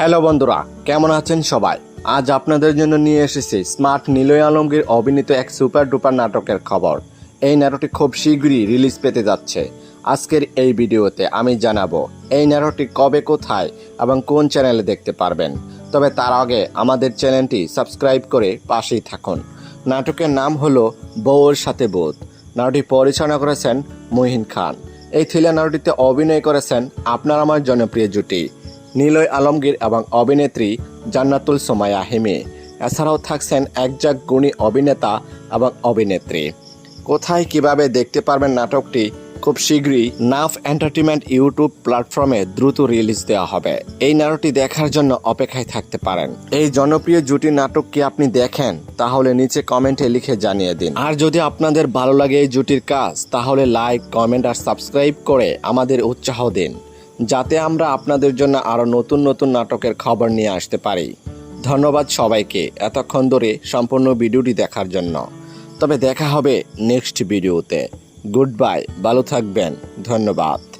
Hello বন্ধুরা, কেমন আছেন সবাই? আজ আপনাদের জন্য নিয়ে এসেছি স্মার্ট নিলয় আলমগীর অভিনীত এক সুপার ডুপার নাটকের খবর। এই নাটকটি খুব শীঘ্রই রিলিজ পেতে যাচ্ছে। আজকের এই ভিডিওতে আমি জানাব, এই নাটকটি কবে, কোথায় এবং কোন চ্যানেলে দেখতে পারবেন। তবে তার আগে আমাদের চ্যানেলটি সাবস্ক্রাইব করে পাশেই থাকুন। নাটকের নাম হলো বউয়ের সাথে বোধ। নাটকটি পরিচালনা করেছেন মহিন খান। এই থ্রিলার নাটকটিতে অভিনয় করেছেন আপনার আমার জনপ্রিয় জুটি। নিলয় আলমগীর এবং অভিনেত্রী জান্নাতুল সোমায়া হেমে। এছাড়াও থাকছেন একজাক গুণী অভিনেতা এবং অভিনেত্রী। কোথায় কীভাবে দেখতে পারবেন নাটকটি খুব শীঘ্রই নাফ এন্টারটেনমেন্ট ইউটিউব প্ল্যাটফর্মে দ্রুত রিলিজ দেওয়া হবে। এই নাটকটি দেখার জন্য অপেক্ষায় থাকতে পারেন। এই জনপ্রিয় জুটি নাটক কি আপনি দেখেন? তাহলে নিচে কমেন্টে লিখে জানিয়ে দিন। আর যদি আপনাদের ভালো লাগে এই জুটির কাজ, তাহলে লাইক, কমেন্ট আর সাবস্ক্রাইব করে আমাদের উৎসাহ দিন। যাতে আমরা আপনাদের জন্য আরও নতুন নতুন নাটকের খবর নিয়ে আসতে পারি। ধন্যবাদ সবাইকে এতক্ষণ ধরে সম্পূর্ণ ভিডিওটি দেখার জন্য। তবে দেখা হবে নেক্সট ভিডিওতে। গুড বাই, ভালো থাকবেন, ধন্যবাদ।